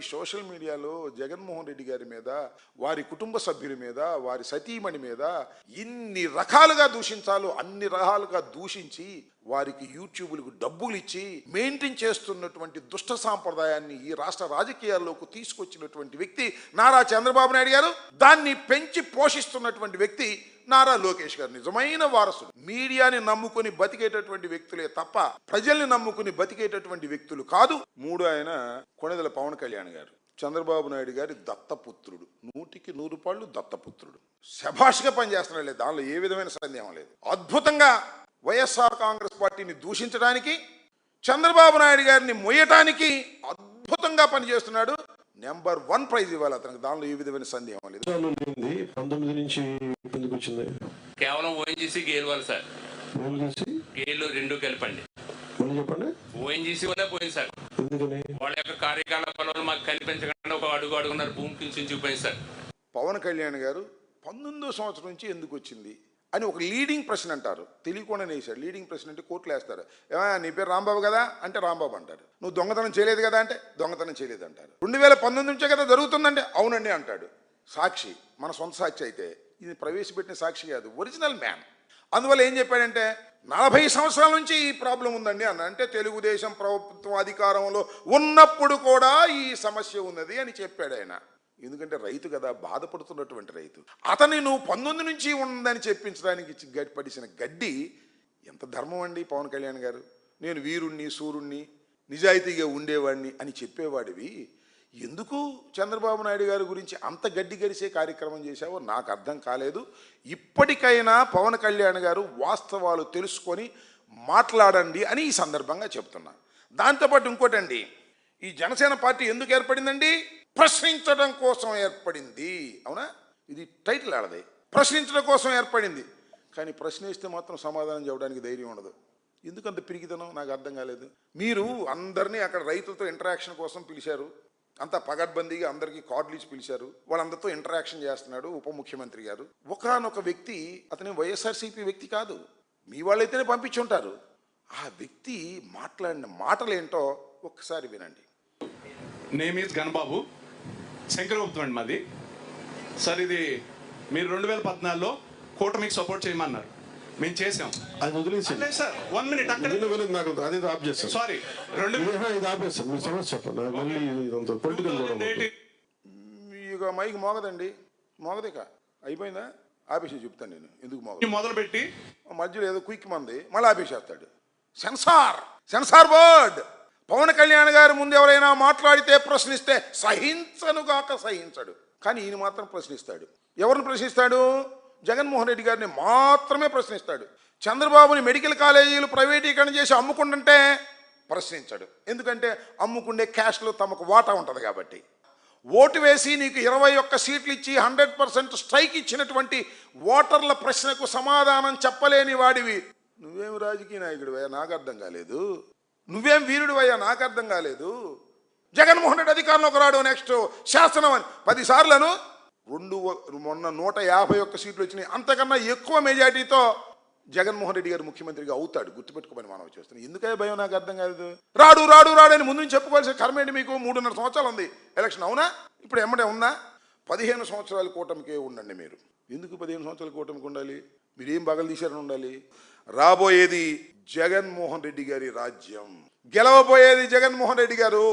ఈ సోషల్ మీడియాలో జగన్మోహన్ రెడ్డి గారి మీద వారి కుటుంబ సభ్యుల మీద వారి సతీమణి మీద ఇన్ని రకాలుగా దూషించాలో అన్ని రకాలుగా దూషించి వారికి యూట్యూబ్లకు డబ్బులు ఇచ్చి మెయింటైన్ చేస్తున్నటువంటి దుష్ట సాంప్రదాయాన్ని ఈ రాష్ట్ర రాజకీయాల్లోకి తీసుకొచ్చినటువంటి వ్యక్తి నారా చంద్రబాబు నాయుడు గారు. దాన్ని పెంచి పోషిస్తున్నటువంటి వ్యక్తి నారా లోకేష్ గారు నిజమైన వారసుడు. మీడియాని నమ్ముకుని బతికేటటువంటి వ్యక్తులే తప్ప ప్రజల్ని నమ్ముకుని బతికేటటువంటి వ్యక్తులు కాదు. మూడు ఆయన కొణిదల పవన్ కళ్యాణ్ గారు. చంద్రబాబు నాయుడు గారి దత్తపుత్రుడు. నూటికి నూరు పాళ్ళు దత్తపుత్రుడు. శభాష్గా పనిచేస్తున్నాడు లేదు. దానిలో ఏ విధమైన సందేహం లేదు. అద్భుతంగా వైఎస్ఆర్ కాంగ్రెస్ పార్టీని దూషించడానికి చంద్రబాబు నాయుడు గారిని మొయ్యటానికి అద్భుతంగా పనిచేస్తున్నాడు. నెంబర్ వన్ ప్రైజ్ ఇవ్వాలి అతనికి. దానిలో ఏ విధమైన సందేహం లేదు. పంతొమ్మిది నుంచి ఎందుకు వచ్చింది కేవలం ఓఎన్జీసీ గేల్ వాళ్ళు సార్. ఏం చేసి గేలు రెండు కలిపండి. మళ్ళీ చెప్పండి. ఓఎన్జీసీ వల్లే పోయింది సార్. ఎందుకని? వాళ్ళ యొక్క కార్యకలాపాలు మాకు కనిపించకుండా ఒక అడుగు అడుగున్నారు భూమి కింద చూపింది సార్. పవన్ కళ్యాణ్ గారు పంతొమ్మిదో సంవత్సరం నుంచి ఎందుకు వచ్చింది అని ఒక లీడింగ్ ప్రశ్న అంటారు. తెలియకుండానే వేశాడు లీడింగ్ ప్రశ్న అంటే కోర్టులు వేస్తారు. ఏమయ్య నీ పేరు రాంబాబు కదా? అంటే రాంబాబు అంటారు. నువ్వు దొంగతనం చేయలేదు కదా అంటే దొంగతనం చేయలేదు అంటారు. రెండు వేల పంతొమ్మిది నుంచే కదా జరుగుతుందంటే అవునండి అంటాడు. సాక్షి మన సొంత సాక్షి అయితే ఇది ప్రవేశపెట్టిన సాక్షి కాదు ఒరిజినల్ మ్యాన్ అందువల్ల ఏం చెప్పాడంటే నలభై సంవత్సరాల నుంచి ఈ ప్రాబ్లం ఉందండి అన్న. అంటే తెలుగుదేశం ప్రభుత్వం అధికారంలో ఉన్నప్పుడు కూడా ఈ సమస్య ఉన్నది అని చెప్పాడు ఆయన. ఎందుకంటే రైతు కదా బాధపడుతున్నటువంటి రైతు. అతని నువ్వు పంతొమ్మిది నుంచి ఉందని చెప్పించడానికి గడ్డి పడిసిన గడ్డి ఎంత ధర్మం అండి పవన్ కళ్యాణ్ గారు? నేను వీరుణ్ణి సూర్యుణ్ణి నిజాయితీగా ఉండేవాడిని అని చెప్పేవాడివి. ఎందుకు చంద్రబాబు నాయుడు గారి గురించి అంత గడ్డి గడిసే కార్యక్రమం చేశావో నాకు అర్థం కాలేదు. ఇప్పటికైనా పవన్ కళ్యాణ్ గారు వాస్తవాలు తెలుసుకొని మాట్లాడండి అని ఈ సందర్భంగా చెప్తున్నా. దాంతోపాటు ఇంకోటండి ఈ జనసేన పార్టీ ఎందుకు ఏర్పడిందండి? ప్రశ్నించడం కోసం ఏర్పడింది. అవునా? ఇది టైటిల్ ఆడది. ప్రశ్నించడం కోసం ఏర్పడింది. కానీ ప్రశ్నిస్తే మాత్రం సమాధానం చెప్పడానికి ధైర్యం ఉండదు. ఎందుకంత పిరిగితనం నాకు అర్థం కాలేదు. మీరు అందరినీ అక్కడ రైతులతో ఇంటరాక్షన్ కోసం పిలిచారు. అంత పగడ్బందీగా అందరికీ కార్డులు ఇచ్చి పిలిచారు. వాళ్ళందరితో ఇంటరాక్షన్ చేస్తున్నాడు ఉప ముఖ్యమంత్రి గారు. ఒకనొక వ్యక్తి అతని వైఎస్ఆర్సీపీ వ్యక్తి కాదు. మీ వాళ్ళైతేనే పంపించుంటారు. ఆ వ్యక్తి మాట్లాడిన మాటలు ఏంటో ఒక్కసారి వినండి. నేమ్ ఈజ్ గణబాబు శంకరగుప్తం అండి మాది. సార్ ఇది మీరు రెండు వేల పద్నాలుగులో కూటమికి సపోర్ట్ చేయమన్నారు. మేము చేసాం. అది వదిలేసి లేదు సార్ వన్ మినిట్ అక్కడ నాకు అది ఆఫ్ చేస్తాను. సారీ రెండు ఇది ఆపేస్తాను మీరు సమస్య చెప్పండి. నాకు మళ్ళీ ఇదంతా పొలిటికల్ కూడా ఇక మైక్ మోగదండి. మోగదిక. అయిపోయిందా? ఆపేసి చెప్తాను నేను. ఎందుకు మోగదు? మొదలు పెట్టి మధ్యలో ఏదో క్విక్ మంది మళ్ళీ ఆపేసేస్తాడు. Censor. Censor board. Pavan Kalyan గారి ముందు ఎవరైనా మాట్లాడితే ప్రశ్నిస్తే సహించనుగాక సహించడు. కానీ ఈయన మాత్రం ప్రశ్నిస్తాడు. ఎవరిని ప్రశ్నిస్తాడు? జగన్మోహన్ రెడ్డి గారిని మాత్రమే ప్రశ్నిస్తాడు. చంద్రబాబుని మెడికల్ కాలేజీలు ప్రైవేటీకరణ చేసి అమ్ముకుంటుంటే ప్రశ్నించాడు. ఎందుకంటే అమ్ముకుండే క్యాష్లో తమకు వాటా ఉంటుంది కాబట్టి. ఓటు వేసి నీకు ఇరవై ఒక్క సీట్లు ఇచ్చి హండ్రెడ్ పర్సెంట్ స్ట్రైక్ ఇచ్చినటువంటి ఓటర్ల ప్రశ్నకు సమాధానం చెప్పలేని వాడివి. నువ్వేం రాజకీయ నాయకుడివయ్యా నాకు అర్థం కాలేదు. నువ్వేం వీరుడివయ్యా నాకు అర్థం కాలేదు. జగన్మోహన్ రెడ్డి అధికారంలోకి రాడు నెక్స్ట్ శాసనం అని. పదిసార్లను రెండు మొన్న నూట యాభై ఒక్క సీట్లు వచ్చినాయి. అంతకన్నా ఎక్కువ మెజార్టీతో జగన్మోహన్ రెడ్డి గారు ముఖ్యమంత్రిగా అవుతాడు. గుర్తుపెట్టుకోమని మనం చేస్తున్నాం. ఎందుకే భయం? నాకు అర్థం కాదు రాడు రాడు రాడు అని ముందు నుంచి చెప్పుకోవాల్సిన కర్మ ఏంటి మీకు? మూడున్నర సంవత్సరాలు ఉంది. ఎలక్షన్ అవునా? ఇప్పుడు ఎమ్మడే ఉందా పదిహేను సంవత్సరాల కూటమికే ఉండండి మీరు. ఎందుకు పదిహేను సంవత్సరాల కూటమికి ఉండాలి? మీరు ఏం బగలు తీశారని ఉండాలి? రాబోయేది జగన్మోహన్ రెడ్డి గారి రాజ్యం. గెలవబోయేది జగన్మోహన్ రెడ్డి గారు.